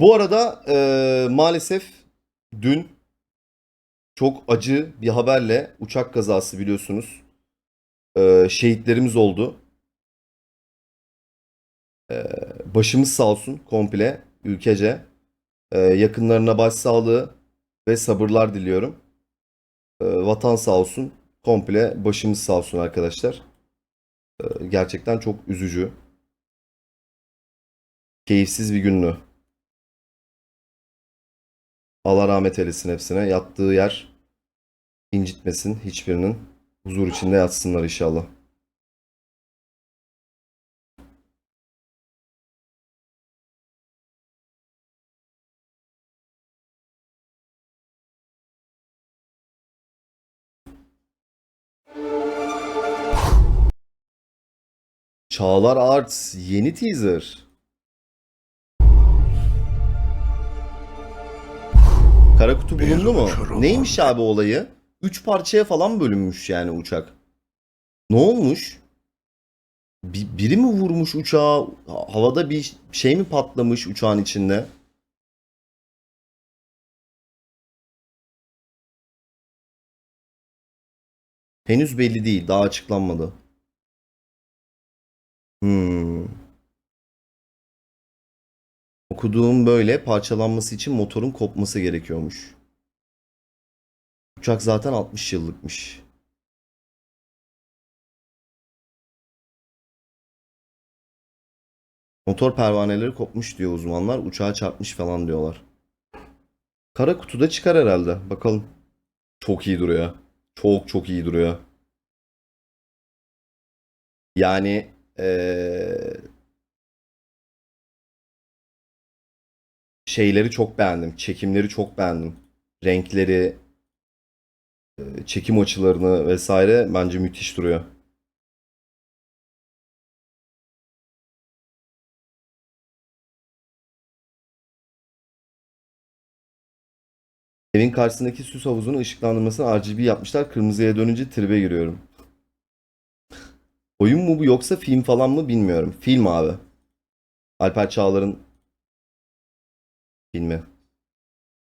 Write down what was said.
Bu arada e, maalesef dün çok acı bir haberle uçak kazası biliyorsunuz. E, şehitlerimiz oldu. E, başımız sağ olsun komple ülkece. E, yakınlarına başsağlığı ve sabırlar diliyorum. E, vatan sağ olsun. Komple başımız sağ olsun arkadaşlar. E, gerçekten çok üzücü. Keyifsiz bir gündü. Allah rahmet eylesin hepsine. Yattığı yer incitmesin hiçbirinin. Huzur içinde yatsınlar inşallah. Çağlar Arts yeni teaser. Kara kutu bulundu mu? Neymiş abi olayı? Üç parçaya falan bölünmüş yani uçak. Ne olmuş? Bi- biri mi vurmuş uçağı? Ha- Havada bir şey mi patlamış uçağın içinde? Henüz belli değil. Daha açıklanmadı. Hmm. Okuduğum böyle parçalanması için motorun kopması gerekiyormuş. Uçak zaten 60 yıllıkmış. Motor pervaneleri kopmuş diyor uzmanlar. Uçağa çarpmış falan diyorlar. Kara kutuda çıkar herhalde. Bakalım. Çok iyi duruyor. Çok çok iyi duruyor. Yani eee, şeyleri çok beğendim. Çekimleri çok beğendim. Renkleri, eee, çekim açılarını vesaire bence müthiş duruyor. Evin karşısındaki süs havuzunun ışıklandırmasını RGB yapmışlar. Kırmızıya dönünce tribe giriyorum. Oyun mu bu yoksa film falan mı bilmiyorum. Film abi. Alper Çağlar'ın filmi.